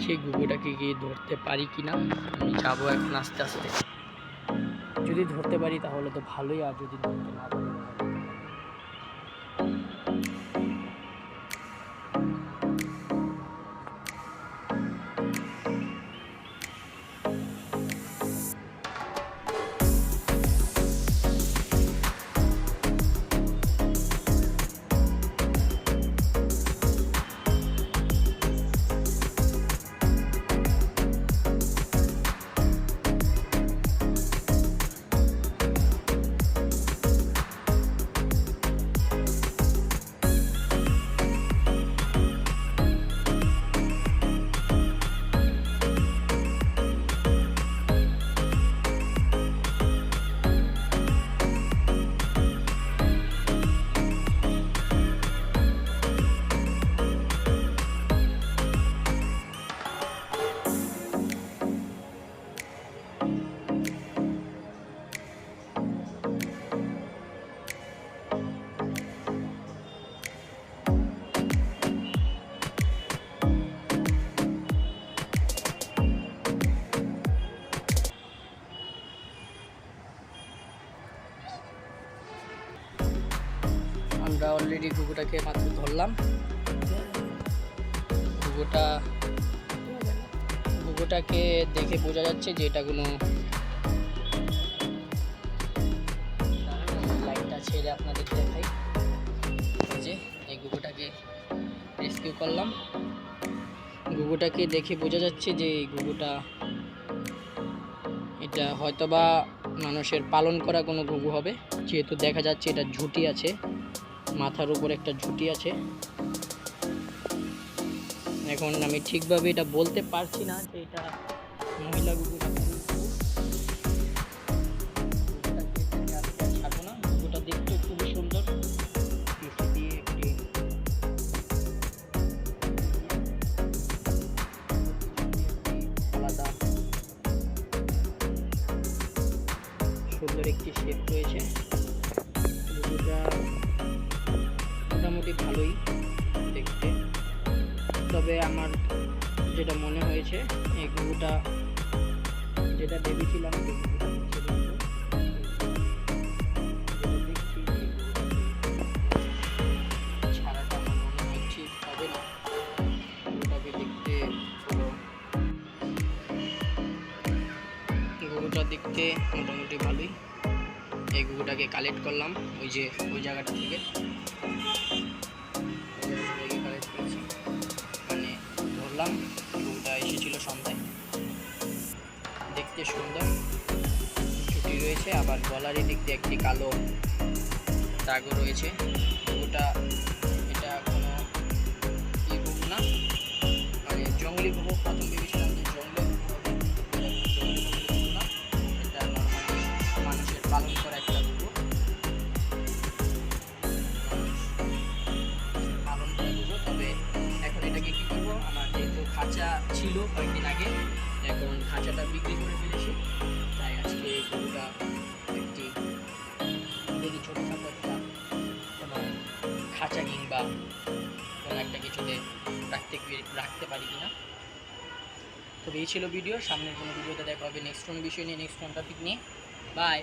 দেখি গুগুটাকে গিয়ে ধরতে পারি কি না আমি যাব এখন আস্তে আস্তে। যদি ধরতে পারি তাহলে তো ভালোই, আর যদি ধরতে না পারি? আমরা অলরেডি ঘুঘুটাকে মাত্র ধরলাম। ঘুঘুটা, ঘুঘুটাকে দেখে বোঝা যাচ্ছে যে এটা কোনো লাইটটা ছেড়ে আপনাদের দেখাই। যে, এই ঘুঘুটাকে রেস্কিউ করলাম। ঘুঘুটাকে দেখে বোঝা যাচ্ছে যে এই ঘুঘুটা, এটা হয়তোবা মানুষের পালন করা কোনো ঘুঘু হবে। যেহেতু দেখা যাচ্ছে এটা ঝুঁটি আছে। মাথার উপর একটা ঝুঁটি আছে। এখন আমি ঠিকভাবে এটা বলতে পারছি না যে এটা মহিলা খুবই সুন্দর। একটি শেপ রয়েছে। মোটামুটি ভালোই দেখতে। তবে আমার যেটা মনে হয়েছে, এই গুগুটা যেটা ভেবেছিলাম গুগুটাকে দেখতে মোটামুটি ভালোই। এই গরুটাকে কালেক্ট করলাম, ওই যে ওই জায়গাটা থেকে। দেখতে সুন্দর ছুটি রয়েছে, আবার গলারই দিক দিয়ে একটি কালো দাগও রয়েছে। ওটা, এটা কোনো ই গরু না। মানে জঙ্গলি গরু প্রথম ভেবেছিলাম যে জঙ্গলি না। এটা নর্মালি মানুষের পালন করা একটা গরু পালন করা গরু তবে এখন এটাকে কি করব? আমার যেহেতু খাঁচা ছিল কয়েকদিন আগে এখন খাঁচাটা বিক্রি করে ফেলেছি। তাই আজকে গরুটা একটি যদি ছোটোখাটো একটা কোনো খাঁচা কিংবা কোনো একটা কিছুতে রাখতে রাখতে পারি কিনা। তবে এই ছিল ভিডিও সামনের কোনো ভিডিওতে দেখা হবে। নেক্সট কোনো বিষয় নিয়ে নেক্সট কোন টপিক নিয়ে। বাই